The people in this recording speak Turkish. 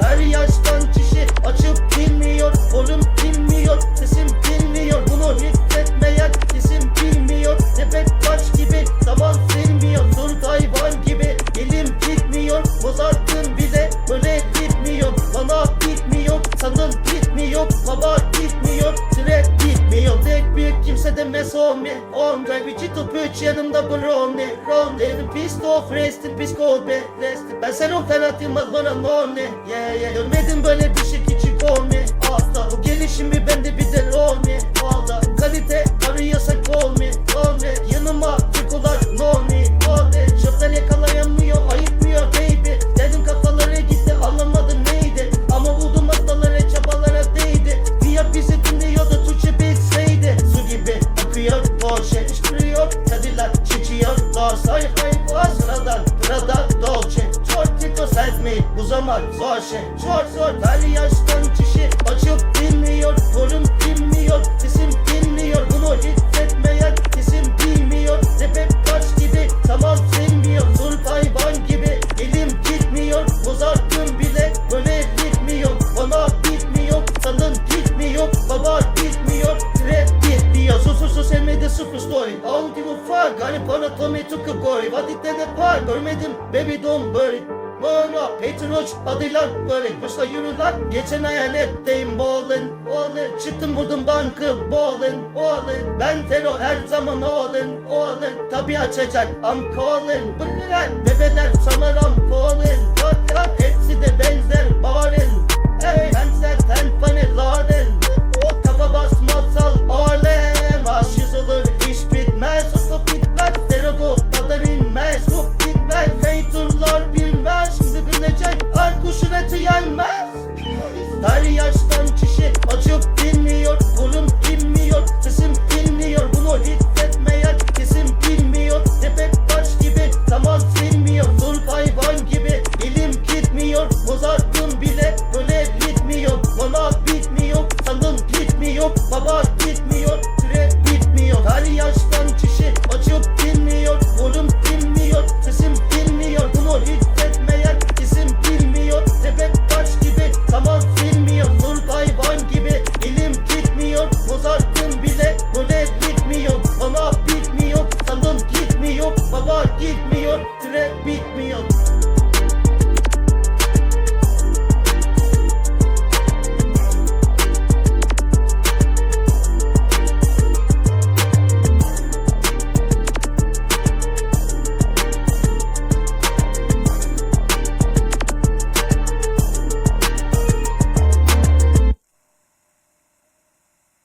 Her yaştan kişi açıp bilmiyor Oğlum bilmiyor. Sesim Baba gitmiyor Tire bitmiyor Tek bir kimse demez on me On drive bir ciddi püç yanımda brownie. Round Evin pissed off Rest in peace cold be Rest Ben sen o fenatılmaz bana no ne Yeah yeah. Görmedim böyle Bu zaman zor şey Zor zor. Her yaştan kişi Açıp dinliyor Torun dinmiyor Sesim dinliyor. Bunu hissetmeyen kesim bilmiyor. Sepet taş gibi Tamam silmiyor Dur hayvan gibi Elim gitmiyor. Mozart'ın bile Böyle bitmiyor Bana bitmiyor Sanın gitmiyor. Baba gitmiyor Rap bitmiyor. Sus sus sevmedi sıfır story. Don't give a fuck para Tommy took a gory Vadik'te de par Görmedim baby don't worry Bana Petroç lan böyle Başla yürü lan Geçen hayaletteyim ballin Ballin Çıktım vurdum bankı ballin Ballin Ben tero her zaman allin Allin Tabi açacak I'm calling Bırak bebeler her yaştan bitmiyor Bana